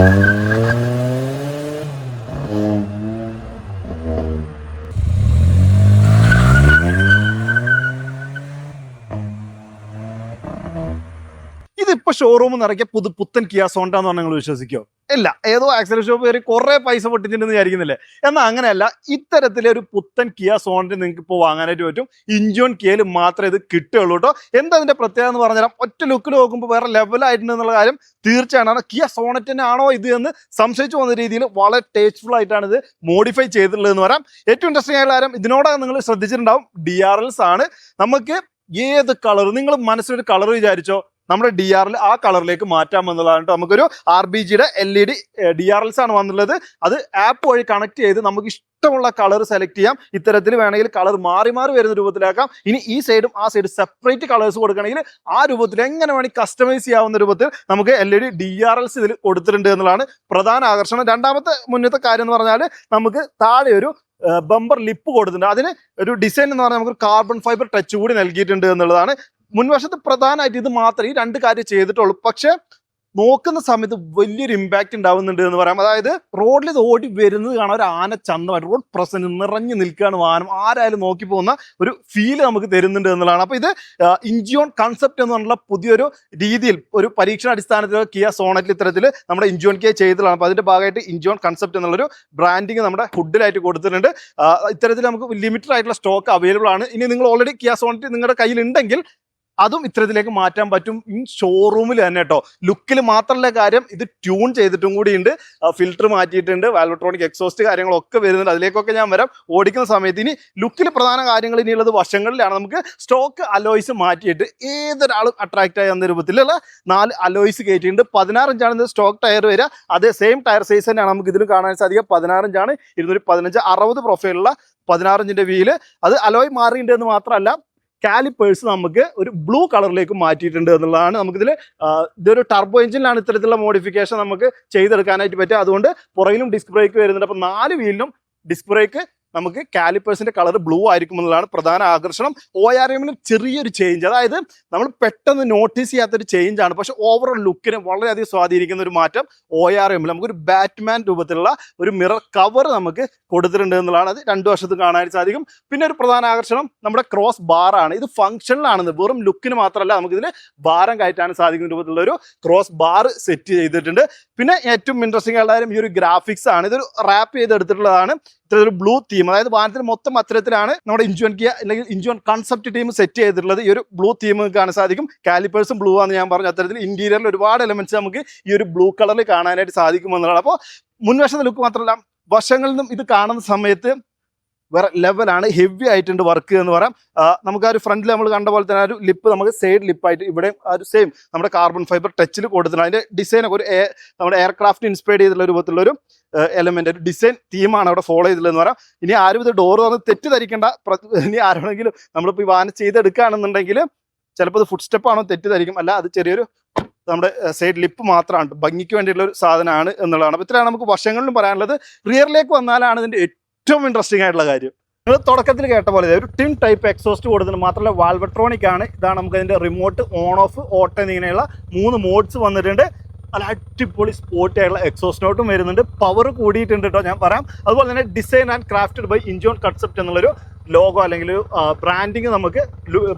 Yeah. ഇതിപ്പോ നിറയ്ക്കുക പുതു പുത്തൻ കിയ സോണ്ടാന്ന് പറഞ്ഞാൽ നിങ്ങൾ വിശ്വസിക്കോ? ഇല്ല. ഏതോ ആക്സിഡന്റ് ഷോപ്പ് കയറി കുറെ പൈസ പൊട്ടിച്ചിട്ടുണ്ടെന്ന് വിചാരിക്കുന്നില്ലേ? എന്നാൽ അങ്ങനെയല്ല ഇത്തരത്തിലെ ഒരു പുത്തൻ കിയ സോണിന് നിങ്ങൾക്ക് ഇപ്പോൾ വാങ്ങാനായിട്ട് പറ്റും. ഇഞ്ചോൺ കിയയിൽ മാത്രമേ ഇത് കിട്ടുകയുള്ളൂ കേട്ടോ. എന്താ അതിന്റെ പ്രത്യേകത എന്ന് പറഞ്ഞാൽ ഒറ്റ ലുക്കിൽ നോക്കുമ്പോൾ വേറെ ലെവലായിട്ടുണ്ട് എന്നുള്ള കാര്യം തീർച്ചയാണ് കിയ സോണറ്റിനാണോ ഇത് എന്ന് സംശയിച്ചു വന്ന രീതിയിൽ വളരെ ടേസ്റ്റ്ഫുൾ ആയിട്ടാണ് ഇത് മോഡിഫൈ ചെയ്തിട്ടുള്ളത് എന്ന് പറയാം. ഏറ്റവും ഇൻട്രസ്റ്റിംഗ് ആയ കാര്യം ഇതിനോടകം നിങ്ങൾ ശ്രദ്ധിച്ചിട്ടുണ്ടാവും. ഡി ആർ എൽസ് ആണ്. നമുക്ക് ഏത് കളർ നിങ്ങൾ മനസ്സിലൊരു കളർ വിചാരിച്ചോ നമ്മുടെ ഡി ആറിൽ ആ കളറിലേക്ക് മാറ്റാം എന്നുള്ളതാണ് നമുക്കൊരു ആർ ബി ജിയുടെ L E D D R Ls ആണ് വന്നുള്ളത് അത് ആപ്പ് വഴി കണക്ട് ചെയ്ത് നമുക്ക് ഇഷ്ടമുള്ള കളർ സെലക്ട് ചെയ്യാം. ഇത്തരത്തിൽ വേണമെങ്കിൽ കളർ മാറി മാറി വരുന്ന രൂപത്തിലാക്കാം. ഇനി ഈ സൈഡും ആ സൈഡും സെപ്പറേറ്റ് കളേഴ്സ് കൊടുക്കണമെങ്കിൽ ആ രൂപത്തിൽ എങ്ങനെ വേണമെങ്കിൽ കസ്റ്റമൈസ് ചെയ്യാവുന്ന രൂപത്തിൽ നമുക്ക് L E D D R Ls ഇതിൽ കൊടുത്തിട്ടുണ്ട് എന്നുള്ളതാണ് പ്രധാന ആകർഷണം. രണ്ടാമത്തെ മുന്നത്തെ കാര്യം എന്ന് പറഞ്ഞാൽ നമുക്ക് താഴെ ഒരു ബമ്പർ ലിപ്പ് കൊടുത്തിട്ടുണ്ട്. അതിന് ഒരു ഡിസൈൻ എന്ന് പറഞ്ഞാൽ നമുക്ക് കാർബൺ ഫൈബർ ടച്ച് കൂടി നൽകിയിട്ടുണ്ട് എന്നുള്ളതാണ് മുൻവശത്ത് പ്രധാനമായിട്ട് ഇത് മാത്രമേ ഈ രണ്ട് കാര്യം ചെയ്തിട്ടുള്ളൂ. പക്ഷെ നോക്കുന്ന സമയത്ത് വലിയൊരു ഇമ്പാക്റ്റ് ഉണ്ടാവുന്നുണ്ട് എന്ന് പറയാം. അതായത് റോഡിൽ ഇത് ഓടി വരുന്നത് കാണാൻ ഒരു ആന ചന്തമായിട്ട് റോഡ് പ്രസന്റ് നിറഞ്ഞു നിൽക്കുകയാണ് വാഹനം. ആരായാലും നോക്കി പോകുന്ന ഒരു ഫീൽ നമുക്ക് തരുന്നുണ്ട് എന്നുള്ളതാണ്. അപ്പോൾ ഇത് ഇഞ്ചിയോൺ കൺസെപ്റ്റ് എന്ന് പറഞ്ഞുള്ള പുതിയൊരു രീതിയിൽ ഒരു പരീക്ഷണ അടിസ്ഥാനത്തിൽ കിയ സോണറ്റിൽ ഇത്തരത്തിൽ നമ്മുടെ ഇഞ്ചിയോൺ കിയ ചെയ്തതാണ് അപ്പോൾ അതിന്റെ ഭാഗമായിട്ട് ഇഞ്ചിയോൺ കൺസെപ്റ്റ് എന്നുള്ളൊരു ബ്രാൻഡിങ് നമ്മുടെ ഫുഡിലായിട്ട് കൊടുത്തിട്ടുണ്ട്. ഇത്തരത്തിൽ നമുക്ക് ലിമിറ്റഡ് ആയിട്ടുള്ള സ്റ്റോക്ക് അവൈലബിൾ ആണ്. ഇനി നിങ്ങൾ ഓൾറെഡി കിയ സോണറ്റ് നിങ്ങളുടെ കയ്യിൽ ഉണ്ടെങ്കിൽ അതും ഇത്തരത്തിലേക്ക് മാറ്റാൻ പറ്റും ഇൻ ഷോറൂമിൽ തന്നെ കേട്ടോ ലുക്കിൽ മാത്രമല്ല കാര്യം ഇത് ട്യൂൺ ചെയ്തിട്ടും കൂടിയുണ്ട്. ഫിൽറ്റർ മാറ്റിയിട്ടുണ്ട് വാൽവട്രോണിക് എക്സോസ്റ്റ് കാര്യങ്ങളൊക്കെ വരുന്നുണ്ട്. അതിലേക്കൊക്കെ ഞാൻ വരാം. ഓടിക്കുന്ന സമയത്ത് ഇനി ലുക്കിൽ പ്രധാന കാര്യങ്ങൾ ഇനിയുള്ളത് വശങ്ങളിലാണ്. നമുക്ക് സ്റ്റോക്ക് അലോയ്സ് മാറ്റിയിട്ട് ഏതൊരാളും അട്രാക്റ്റ് ആയ എന്ന രൂപത്തിലുള്ള നാല് അലോയ്സ് കയറ്റിയിട്ടുണ്ട് പതിനാറിഞ്ചാണ് സ്റ്റോക്ക് ടയർ വരിക. അതേ സെയിം ടയർ സൈസ് തന്നെയാണ് നമുക്ക് ഇതിലും കാണാൻ സാധിക്കുക. പതിനാറിഞ്ചാണ് ഇരുന്നൂറ്റി പതിനഞ്ച് അറുപത് പ്രൊഫൈലുള്ള പതിനാറ് ഇഞ്ചിന്റെ വീൽ അത് അലോയ് മാറിയിട്ടുണ്ട് എന്ന് മാത്രമല്ല കാലിപ്പേഴ്സ് നമുക്ക് ഒരു ബ്ലൂ കളറിലേക്ക് മാറ്റിയിട്ടുണ്ട് എന്നുള്ളതാണ് നമുക്കിതിൽ ഇതൊരു ടർബോ എഞ്ചിനിലാണ് ഇത്തരത്തിലുള്ള മോഡിഫിക്കേഷൻ നമുക്ക് ചെയ്തെടുക്കാനായിട്ട് പറ്റുക. അതുകൊണ്ട് പുറകിലും ഡിസ്ക് ബ്രേക്ക് വരുന്നുണ്ട്. അപ്പോൾ നാല് വീലിലും ഡിസ്ക് ബ്രേക്ക് നമുക്ക് കാലിപ്പേഴ്സിന്റെ കളർ ബ്ലൂ ആയിരിക്കും എന്നുള്ളതാണ് പ്രധാന ആകർഷണം. ഒ ആർ എമ്മിന് ചെറിയൊരു ചേഞ്ച് അതായത് നമ്മൾ പെട്ടെന്ന് നോട്ടീസ് ചെയ്യാത്തൊരു ചേഞ്ച് ആണ്. പക്ഷെ ഓവറോൾ ലുക്കിനെ വളരെയധികം സ്വാധീനിക്കുന്ന ഒരു മാറ്റം ഒ ആർ എമ്മിൽ നമുക്കൊരു ബാറ്റ്മാൻ രൂപത്തിലുള്ള ഒരു മിറർ കവർ നമുക്ക് കൊടുത്തിട്ടുണ്ട് എന്നുള്ളതാണ് അത് രണ്ടു വർഷത്ത് കാണാൻ സാധിക്കും. പിന്നെ ഒരു പ്രധാന ആകർഷണം നമ്മുടെ ക്രോസ് ബാർ ആണ്. ഇത് ഫംഗ്ഷനിലാണെന്ന് വെറും ലുക്കിന് മാത്രമല്ല നമുക്കിതിൽ ഭാരം കയറ്റാൻ സാധിക്കുന്ന രൂപത്തിലുള്ള ഒരു ക്രോസ് ബാർ സെറ്റ് ചെയ്തിട്ടുണ്ട്. പിന്നെ ഏറ്റവും ഇൻട്രസ്റ്റിംഗ് ആയിട്ടുള്ള ഈ ഒരു ഗ്രാഫിക്സ് ആണ്. ഇതൊരു റാപ്പ് ചെയ്തെടുത്തിട്ടുള്ളതാണ്. ഇത്തരത്തിൽ ബ്ലൂ തീം അതായത് വാഹനത്തിൽ മൊത്തം അത്തരത്തിലാണ് നമ്മുടെ ഇഞ്ചുവൻ കിയ അല്ലെങ്കിൽ ഇഞ്ചുവൻ കൺസെപ്റ്റ് ടീം സെറ്റ് ചെയ്തിട്ടുള്ളത്. ഈ ഒരു ബ്ലൂ തീം കാണാൻ സാധിക്കും. കാലിപ്പേഴ്സും ബ്ലൂ ആണെന്ന് ഞാൻ പറഞ്ഞു. അത്തരത്തിൽ ഇന്റീരിയറിൽ ഒരുപാട് എലമെന്റ്സ് നമുക്ക് ഈ ഒരു ബ്ലൂ കളറിൽ കാണാനായിട്ട് സാധിക്കുമെന്നുള്ളതാണ്. അപ്പോൾ മുൻവശത്തെ ലുക്ക് മാത്രമല്ല വശങ്ങളിൽ നിന്നും ഇത് കാണുന്ന സമയത്ത് വേറെ ലെവലാണ് ഹെവി ആയിട്ടുണ്ട് വർക്ക് എന്ന് പറയാം. നമുക്ക് ആ ഒരു ഫ്രണ്ടിൽ നമ്മൾ കണ്ട പോലെ തന്നെ ആ ഒരു ലിപ്പ് നമുക്ക് സൈഡ് ലിപ്പായിട്ട് ഇവിടെയും ആ ഒരു സെയിം നമ്മുടെ കാർബൺ ഫൈബർ ടച്ചിൽ കൊടുത്തിട്ടുണ്ട്. അതിന്റെ ഡിസൈൻ ഒക്കെ ഒരു നമ്മുടെ എയർക്രാഫ്റ്റ് ഇൻസ്പയർഡ് ചെയ്തിട്ടുള്ള രൂപത്തിലുള്ള ഒരു എലമെന്റ് ഒരു ഡിസൈൻ തീമാണ് അവിടെ ഫോളോ ചെയ്തിട്ടുള്ളതെന്ന് പറയാം. ഇനി ആരും ഇത് ഡോർ വന്ന് തെറ്റിദ്ധരിക്കേണ്ട. ഇനി ആരാണെങ്കിലും നമ്മളിപ്പോൾ ഈ വാഹനം ചെയ്തെടുക്കുകയാണെന്നുണ്ടെങ്കിൽ ചിലപ്പോൾ ഇത് ഫുഡ് സ്റ്റെപ്പ് ആണോ തെറ്റിദ്ധരിക്കും. അല്ല അത് ചെറിയൊരു നമ്മുടെ സൈഡ് ലിപ്പ് മാത്രമാണ്. ഭംഗിക്ക് വേണ്ടിയിട്ടുള്ള ഒരു സാധനമാണ് എന്നുള്ളതാണ്. അപ്പോൾ ഇത്രയാണ് നമുക്ക് വശങ്ങളിലും പറയാനുള്ളത്. റിയറിലേക്ക് വന്നാലാണ് ഇതിന്റെ ഏറ്റവും ഇൻട്രസ്റ്റിംഗ് ആയിട്ടുള്ള കാര്യം. നിങ്ങൾ തുടക്കത്തിൽ കേട്ട പോലെ ഒരു ടിൻ ടൈപ്പ് എക്സോസ്റ്റ് കൊടുത്തിട്ടുണ്ട് മാത്രമല്ല വാൽവട്രോണിക് ആണ്. ഇതാണ് നമുക്ക് അതിന്റെ റിമോട്ട് ഓൺ ഓഫ് ഓട്ടോ എന്നിങ്ങനെയുള്ള മൂന്ന് മോഡ്സ് വന്നിട്ടുണ്ട്. നല്ല അടിപൊളി സ്പോർട്ടി ആയിട്ടുള്ള എക്സോസ്റ്റ് നോട്ടും വരുന്നുണ്ട്. പവർ കൂടിയിട്ടുണ്ട് കേട്ടോ ഞാൻ പറയാം. അതുപോലെ തന്നെ design and crafted by Incheon concept എന്നുള്ളൊരു ലോഗോ അല്ലെങ്കിൽ ബ്രാൻഡിങ് നമുക്ക്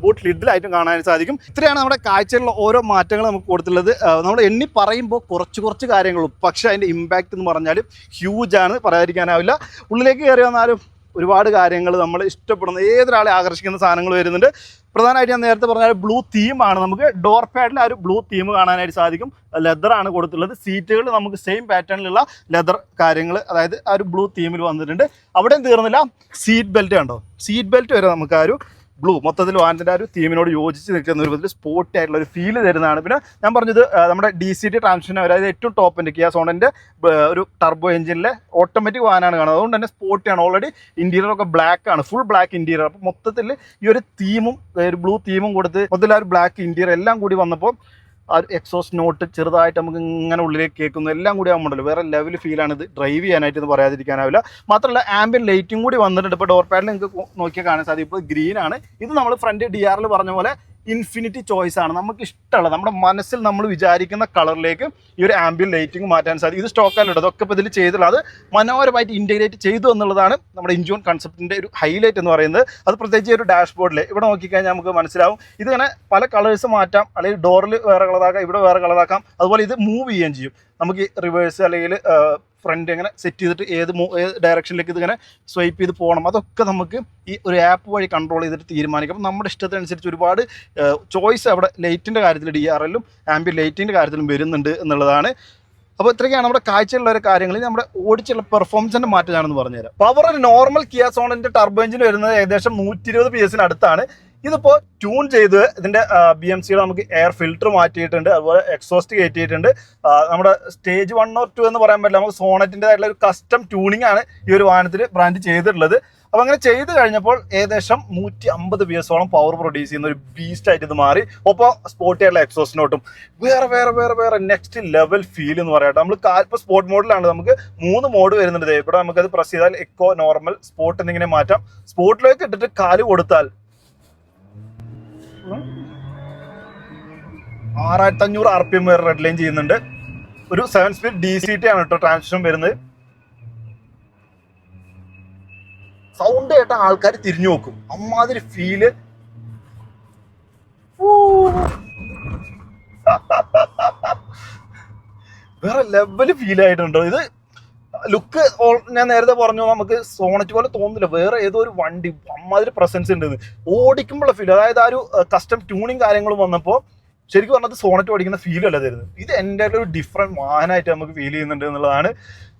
ബൂട്ട് ലിഡിലായിട്ടും കാണാൻ സാധിക്കും. ഇത്രയാണ് നമ്മുടെ കാഴ്ചയിലുള്ള ഓരോ മാറ്റങ്ങൾ നമുക്ക് കൊടുത്തിട്ടുള്ളത്. നമ്മൾ എണ്ണി പറയുമ്പോൾ കുറച്ച് കുറച്ച് കാര്യങ്ങളും പക്ഷേ അതിന്റെ ഇമ്പാക്റ്റ് എന്ന് പറഞ്ഞാൽ ഹ്യൂജ് ആണ് പറയാതിരിക്കാനാവില്ല. ഉള്ളിലേക്ക് കയറി വന്നാലും ഒരുപാട് കാര്യങ്ങൾ നമ്മൾ ഇഷ്ടപ്പെടുന്ന ഏതൊരാളെ ആകർഷിക്കുന്ന സാധനങ്ങൾ വരുന്നുണ്ട്. പ്രധാനമായിട്ട് ഞാൻ നേരത്തെ പറഞ്ഞ ബ്ലൂ തീമാണ് നമുക്ക് ഡോർ പാഡിൽ ആ ഒരു ബ്ലൂ തീം കാണാനായിട്ട് സാധിക്കും. ലെതർ ആണ് കൊടുത്തിട്ടുള്ളത്. സീറ്റുകൾ നമുക്ക് സെയിം പാറ്റേണിലുള്ള ലെതർ കാര്യങ്ങൾ അതായത് ആ ഒരു ബ്ലൂ തീമിൽ വന്നിട്ടുണ്ട്. അവിടെയും തീർന്നില്ല? സീറ്റ് ബെൽറ്റ് കണ്ടോ? സീറ്റ് ബെൽറ്റ് വരെ നമുക്ക് ആ ഒരു ബ്ലൂ. മൊത്തത്തിൽ വാഹനത്തിന്റെ ആ ഒരു തീമിനോട് യോജിച്ച് നിൽക്കുന്ന ഒരു വിധത്തിൽ സ്പോർട്ടി ആയിട്ടുള്ള ഒരു ഫീൽ തരുന്നതാണ്. പിന്നെ ഞാൻ പറഞ്ഞത് നമ്മുടെ ഡി സി ടി ട്രാൻസ്മിഷൻ അതായത് ഏറ്റവും ടോപ്പ് ടോപ്പിന്റെ കിയ സോണിന്റെ ഒരു ടർബോ എഞ്ചിനിലെ ഓട്ടോമാറ്റിക് വാനാണ് കാണുന്നത്. അതുകൊണ്ട് തന്നെ സ്പോർട്ടിയാണ് ഓൾറെഡി ഇന്റീരിയറൊക്കെ ബ്ലാക്ക് ആണ്. ഫുൾ ബ്ലാക്ക് ഇന്റീരിയർ അപ്പോൾ മൊത്തത്തിൽ ഈ ഒരു തീമും ഒരു ബ്ലൂ തീമും കൊടുത്ത് മൊത്തത്തിൽ ആ ഒരു ബ്ലാക്ക് ഇന്റീരിയർ എല്ലാം കൂടി വന്നപ്പോൾ ആ ഒരു എക്സോസ് നോട്ട് ചെറുതായിട്ട് നമുക്ക് ഇങ്ങനെ ഉള്ളിലേക്ക് കേൾക്കുന്നു. എല്ലാം കൂടി ആകുമ്പോണ്ടല്ലോ വേറെ ലെവൽ ഫീലാണ് ഇത് ഡ്രൈവ് ചെയ്യാനായിട്ട് പറയാതിരിക്കാനാവില്ല. മാത്രമല്ല ആംബിയൻ ലൈറ്റും കൂടി വന്നിട്ടുണ്ട്. ഇപ്പോൾ ഡോർ പാഡിൽ നിങ്ങൾക്ക് നോക്കിയാൽ കാണാൻ സാധിക്കും. ഇപ്പോൾ ഗ്രീൻ ആണ്. ഇത് നമ്മൾ ഫ്രണ്ട് ഡി ആറിൽ പറഞ്ഞ പോലെ ഇൻഫിനിറ്റി ചോയ്സ് ആണ്. നമുക്ക് ഇഷ്ടമുള്ള നമ്മുടെ മനസ്സിൽ നമ്മൾ വിചാരിക്കുന്ന കളറിലേക്ക് ഈ ഒരു ആംബിയൻ ലൈറ്റിംഗ് മാറ്റാൻ സാധിക്കും. ഇത് സ്റ്റോക്കാലുണ്ട് അതൊക്കെ ഇപ്പോൾ ഇതിൽ ചെയ്തിട്ടുള്ളത്. മനോഹരമായിട്ട് ഇന്റഗ്രേറ്റ് ചെയ്തു എന്നുള്ളതാണ് നമ്മുടെ ഇൻജോൺ കൺസെപ്റ്റിന്റെ ഒരു ഹൈലൈറ്റ് എന്ന് പറയുന്നത്. അത് പ്രത്യേകിച്ച് ഒരു ഡാഷ്ബോർഡിൽ ഇവിടെ നോക്കിക്കഴിഞ്ഞാൽ നമുക്ക് മനസ്സിലാവും. ഇതിങ്ങനെ പല കളേഴ്സ് മാറ്റാം. അല്ലെങ്കിൽ ഡോറിൽ വേറെ കളറാക്കാം ഇവിടെ വേറെ കളറാക്കാം അതുപോലെ ഇത് മൂവ് ചെയ്യുകയും ചെയ്യും. നമുക്ക് റിവേഴ്സ് അല്ലെങ്കിൽ ഫ്രണ്ട് ഇങ്ങനെ സെറ്റ് ചെയ്തിട്ട് ഏത് ഡയറക്ഷനിലേക്ക് ഇതിങ്ങനെ സ്വൈപ്പ് ചെയ്ത് പോകണം. അതൊക്കെ നമുക്ക് ഈ ഒരു ആപ്പ് വഴി കൺട്രോൾ ചെയ്തിട്ട് തീരുമാനിക്കാം. അപ്പം നമ്മുടെ ഇഷ്ടത്തിനനുസരിച്ച് ഒരുപാട് ചോയ്സ് അവിടെ ലൈറ്റിന്റെ കാര്യത്തിൽ ഡി ആർ എല്ലും ആംബി ലൈറ്റിന്റെ കാര്യത്തിലും വരുന്നുണ്ട് എന്നുള്ളതാണ്. അപ്പോൾ ഇത്രയൊക്കെയാണ് നമ്മുടെ കാഴ്ചയുള്ള ഒരു കാര്യങ്ങൾ. നമ്മുടെ ഓടിച്ചുള്ള പെർഫോമൻസിന്റെ മാറ്റം ഞാനൊന്ന് പറഞ്ഞുതരാം. പവർ നോർമൽ കിയ സോണിന്റെ ടർബോ എഞ്ചിന് വരുന്നത് ഏകദേശം നൂറ്റി ഇരുപത് പി എസിന് അടുത്താണ്. ഇതിപ്പോൾ ട്യൂൺ ചെയ്ത് ഇതിന്റെ ബി എം സിയുടെ നമുക്ക് എയർ ഫിൽറ്റർ മാറ്റിയിട്ടുണ്ട് അതുപോലെ എക്സോസ്റ്റ് കയറ്റിയിട്ടുണ്ട് നമ്മുടെ സ്റ്റേജ് വൺ ഓർ ടു എന്ന് പറയാൻ പറ്റില്ല. നമുക്ക് സോണറ്റിന്റെതായിട്ടുള്ള ഒരു കസ്റ്റം ട്യൂണിംഗ് ആണ് ഈ ഒരു വാഹനത്തിൽ ബ്രാൻഡ് ചെയ്തിട്ടുള്ളത്. അപ്പോൾ അങ്ങനെ ചെയ്ത് കഴിഞ്ഞപ്പോൾ ഏകദേശം നൂറ്റി അമ്പത് പി എസോളം പവർ പ്രൊഡ്യൂസ് ചെയ്യുന്ന ഒരു ബീസ്റ്റ് ആയിട്ട് ഇത് മാറി. ഒപ്പം സ്പോർട്ടി ആയിട്ടുള്ള എക്സോസ്റ്റിനോട്ടും വേറെ വേറെ വേറെ വേറെ നെക്സ്റ്റ് ലെവൽ ഫീൽ എന്ന് പറയട്ടെ നമ്മൾ ഇപ്പോൾ സ്പോർട്ട് മോഡിലാണ് നമുക്ക് മൂന്ന് മോഡ് വരുന്നുണ്ട് ഇവിടെ നമുക്കത് പ്രസ് ചെയ്താൽ എക്കോ നോർമൽ സ്പോർട്ട് എന്നിങ്ങനെ മാറ്റാം. സ്പോർട്ടിലേക്ക് ഇട്ടിട്ട് കാൽ കൊടുത്താൽ ആറായിരത്തി അഞ്ഞൂറ് ആർ പി എം വരെ റെഡ് ലൈൻ ചെയ്യുന്നുണ്ട്. ഒരു seven speed D C T ആണ് കേട്ടോ ട്രാൻസ്മിഷൻ വരുന്നത്. സൗണ്ട് കേട്ട ആൾക്കാർ തിരിഞ്ഞു നോക്കും. അമ്മാതിരി ഫീൽ വേറെ ലെവൽ ഫീൽ ആയിട്ടുണ്ടോ. ഇത് ലുക്ക് ഞാൻ നേരത്തെ പറഞ്ഞു നമുക്ക് സോണറ്റ് പോലെ തോന്നുന്നില്ല. വേറെ ഏതോ ഒരു വണ്ടി അമ്മാതിരി പ്രസൻസ് ഉണ്ട് ഓടിക്കുമ്പോഴുള്ള ഫീൽ അതായത് ആ ഒരു കസ്റ്റം ട്യൂണിങ് കാര്യങ്ങളും വന്നപ്പോൾ ശരിക്കും പറഞ്ഞത് സോണറ്റ് ഓടിക്കുന്ന ഫീൽ അല്ല തരുന്നത്. ഇത് എന്റെ ഒരു ഡിഫറെന്റ് വാഹനമായിട്ട് നമുക്ക് ഫീൽ ചെയ്യുന്നുണ്ട് എന്നുള്ളതാണ്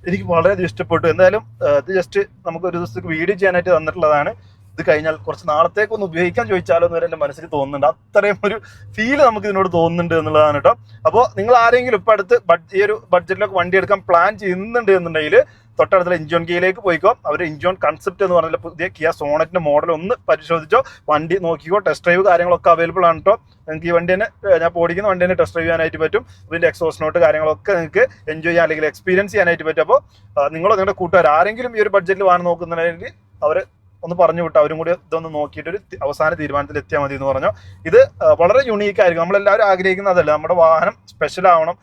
എനിക്ക് വളരെയധികം ഇഷ്ടപ്പെട്ടു. എന്തായാലും ഇത് ജസ്റ്റ് നമുക്ക് ഒരു ദിവസത്തേക്ക് വീഡിയോ ചെയ്യാനായിട്ട് തന്നിട്ടുള്ളതാണ്. ഇത് കഴിഞ്ഞാൽ കുറച്ച് നാളത്തേക്ക് ഒന്ന് ഉപയോഗിക്കാൻ ചോദിച്ചാലോ എന്ന് വരെ എന്റെ മനസ്സിൽ തോന്നുന്നുണ്ട്. അത്രയും ഒരു ഫീൽ നമുക്ക് ഇതിനോട് തോന്നുന്നുണ്ട് എന്നുള്ളതാണ് കേട്ടോ. അപ്പോൾ നിങ്ങൾ ആരെങ്കിലും ഇപ്പൊ അടുത്ത് ഈ ഒരു ബഡ്ജറ്റിലൊക്കെ വണ്ടി എടുക്കാൻ പ്ലാൻ ചെയ്യുന്നുണ്ട് എന്നുണ്ടെങ്കിൽ തൊട്ടടുത്തുള്ള ഇഞ്ചോൺ കീയിലേക്ക് പോയിക്കോ. അവർ ഇഞ്ചോൺ കൺസെപ്റ്റ് എന്ന് പറഞ്ഞ പുതിയ കിയ സോണറ്റിന്റെ മോഡൽ ഒന്ന് പരിശോധിച്ചോ. വണ്ടി നോക്കിക്കോ ടെസ്റ്റ് ഡ്രൈവ് കാര്യങ്ങളൊക്കെ അവൈലബിൾ ആണ് കേട്ടോ. നിങ്ങൾക്ക് ഈ വണ്ടി തന്നെ ഞാൻ ഓടിക്കുന്ന വണ്ടി തന്നെ ടെസ്റ്റ് ഡ്രൈവ് ചെയ്യാനായിട്ട് പറ്റും. ഇതിന്റെ എക്സോസ് നോട്ട് കാര്യങ്ങളൊക്കെ നിങ്ങൾക്ക് എൻജോയ് ചെയ്യാൻ അല്ലെങ്കിൽ എക്സ്പീരിയൻസ് ചെയ്യാനായിട്ട് പറ്റും. അപ്പോൾ നിങ്ങളോ നിങ്ങളുടെ കൂട്ടുകാർ ആരെങ്കിലും ഈ ഒരു ബഡ്ജറ്റിൽ വാഹനം നോക്കുന്നുണ്ടെങ്കിൽ അവർ ഒന്ന് പറഞ്ഞു വിട്ടു അവരും കൂടി ഇതൊന്ന് നോക്കിയിട്ട് ഒരു അവസാന തീരുമാനത്തിൽ എത്തിയാൽ മതി എന്ന് പറഞ്ഞു. ഇത് വളരെ യുണീക്ക് ആയിരിക്കും. നമ്മളെല്ലാവരും ആഗ്രഹിക്കുന്നതല്ല. നമ്മുടെ വാഹനം സ്പെഷ്യൽ ആവണം.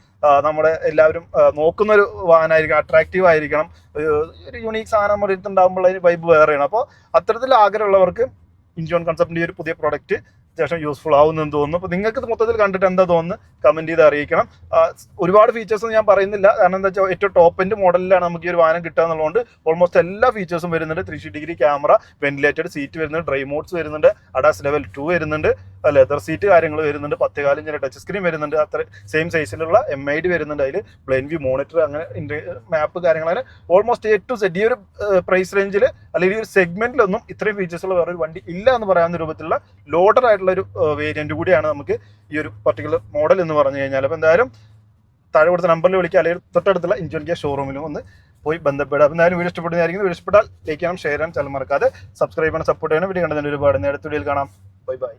നമ്മുടെ എല്ലാവരും നോക്കുന്ന ഒരു വാഹനമായിരിക്കണം അട്രാക്റ്റീവ് ആയിരിക്കണം. ഒരു യുണീക്ക് സാധനം നമ്മുടെ അടുത്തുണ്ടാകുമ്പോൾ അതിന് വൈബ് വേറെയാണ്. അപ്പോൾ അത്തരത്തിൽ ആഗ്രഹമുള്ളവർക്ക് ഇൻജോൺ കൺസെപ്റ്റിന്റെ ഈ ഒരു പുതിയ പ്രൊഡക്റ്റ് അത്യാവശ്യം യൂസ്ഫുൾ ആവുന്നെന്ന് തോന്നുന്നു. അപ്പോൾ നിങ്ങൾക്ക് മൊത്തത്തിൽ കണ്ടിട്ട് എന്താ തോന്നുന്നു? കമന്റ് ചെയ്ത് അറിയിക്കണം. ഒരുപാട് ഫീച്ചേഴ്സ് ഞാൻ പറയുന്നില്ല. കാരണം എന്താ വെച്ചാൽ ഏറ്റവും ടോപ്പ് എൻഡ് മോഡലിലാണ് നമുക്ക് ഈ ഒരു വാഹനം കിട്ടുക എന്നുള്ളതുകൊണ്ട് ഓൾമോസ്റ്റ് എല്ലാ ഫീച്ചേഴ്സും വരുന്നുണ്ട്. Three degree camera ventilated seat വരുന്നുണ്ട് ഡ്രൈ മോഡ്സ് വരുന്നുണ്ട് അഡാസ് ലെവൽ ടു വരുന്നുണ്ട്. ലെതർ സീറ്റ് കാര്യങ്ങൾ വരുന്നുണ്ട്. പത്ത് കാലം ചില ടച്ച് സ്ക്രീൻ വരുന്നുണ്ട്. അത്ര സെയിം സൈസിലുള്ള എം ഐ ഡി വരുന്നുണ്ട് അതിൽ പ്ലെയിൻ വ്യൂ മോണിറ്റർ അങ്ങനെ മാപ്പ് കാര്യങ്ങൾ അങ്ങനെ ഓൾമോസ്റ്റ് എ ടു സെഡ് ഈ ഒരു പ്രൈസ് റേഞ്ചിൽ അല്ലെങ്കിൽ ഈ ഒരു സെഗ്മെന്റിലൊന്നും ഇത്രയും ഫീച്ചേഴ്സ് ഉള്ള വേറൊരു വണ്ടി ഇല്ല എന്ന് പറയാവുന്ന രൂപത്തിലുള്ള ലോഡർ ആയിട്ടുള്ള ഒരു വേരിയന്റ് കൂടിയാണ് നമുക്ക് ഈ ഒരു പർട്ടിക്കുലർ മോഡൽ എന്ന് പറഞ്ഞു കഴിഞ്ഞാൽ അപ്പോൾ എന്തായാലും താഴെ കൊടുത്ത നമ്പറിൽ വിളിക്കുക അല്ലെങ്കിൽ തൊട്ടടുത്തുള്ള ഇൻജോൺ കെയർ ഷോറൂമിലും ഒന്ന് പോയി ബന്ധപ്പെടുക. അപ്പോൾ എന്തായാലും വീഡിയോ ഇഷ്ടപ്പെടുന്നതായിരിക്കും വീഡിയോ ഇഷ്ടപ്പെട്ടാൽ ലൈക്ക് ചെയ്യണം ഷെയർ ചെയ്യണം ചില മറക്കാതെ സബ്സ്ക്രൈബ് ചെയ്യണം സപ്പോർട്ട് ചെയ്യണം. വീഡിയോ കണ്ടതിന് ഒരുപാട് നേരത്തെ വീഡിയോയിൽ കാണാം. Bye bye